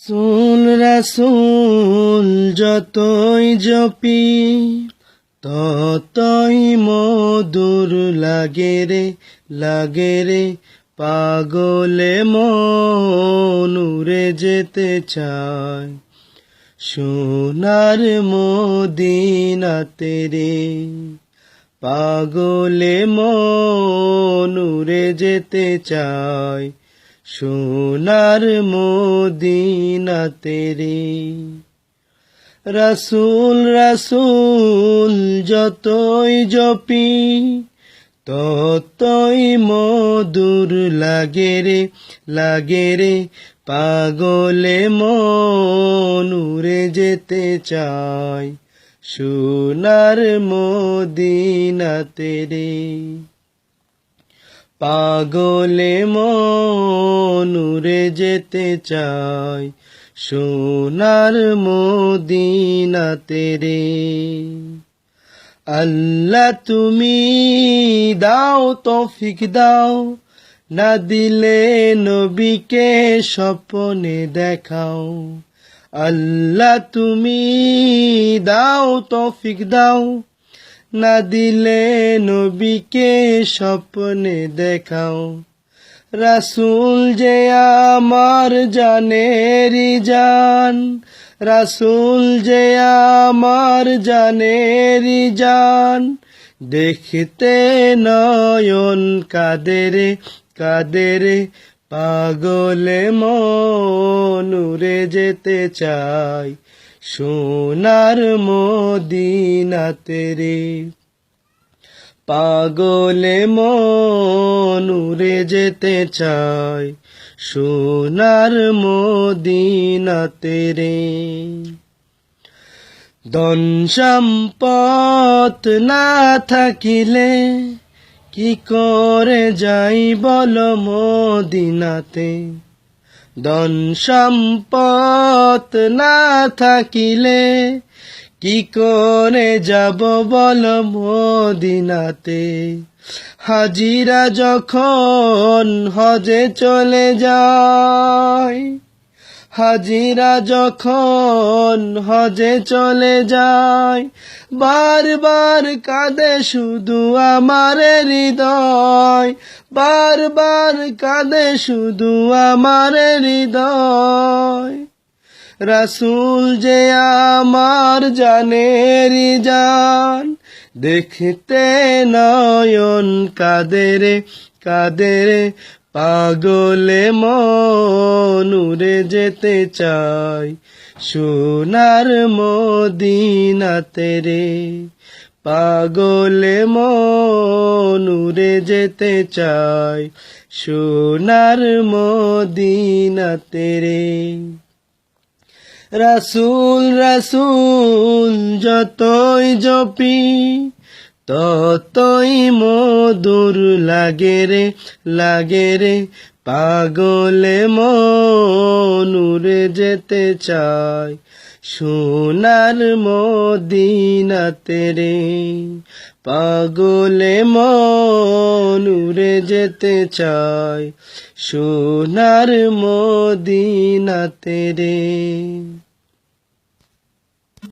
সুল রাসুল যতই জপি, ততই মধুর লাগে রে লাগে রে। পাগলে মনুরে যেতে চায়, সোনার মদিনাতে রে। পাগলে মনুরে যেতে চায় সোনার মদিনাতে রে রাসুল রাসুল, যতই জপি, ততই মধুর লাগে রে লাগে রে। পাগলে মনুরে যেতে চায় সোনার মদিনাতে রে পাগলে মনুরে যেতে চায় সোনার মদিনাতে রে। আল্লাহ তুমি দাও, তৌফিক দাও, না দিলে নবীকে স্বপনে দেখাও। আল্লাহ তুমি দাও, তৌফিক দাও না দিলে নবীকে স্বপ্নে দেখাও। রাসুল যে আমার জানেরি জান, রাসুল যে আমার জানেরি জান। দেখতে নয়ন কাদেরে কাদেরে পাগলে মনুরে যেতে চাই সোনার মদিনাতে রে। পাগলে মনুরে যেতে চাই সোনার মদিনাতে রে। ধন সম্পদ না থাকিলে কি করে যাই বল মদিনাতে? ধন সম্পদ না থাকিলে কি করে যাব বল মদিনাতে? হাজিরা যখন হজে চলে যায় হাজিরা যখন হজে চলে যায়, বারবার কাঁদে শুধু আমার হৃদয়। বারবার কাঁদে শুধু আমার হৃদয়। রাসুল যে আমার জানেরি জান, দেখতে নয়ন কাদেরে কাদেরে পাগলে মনুরে যেতে চাই, সোনার মদিনাতে রে। পাগলে মনুরে যেতে চাই, সোনার মদিনাতে রে। রাসুল রাসুল, যতই জপি ততই মধুর লাগে রে লাগে রে। পাগলে মনুরে যেতে চায় সোনার মদিনাতে রে। পাগলে মনুরে যেতে চায় সোনার মদিনাতে রে।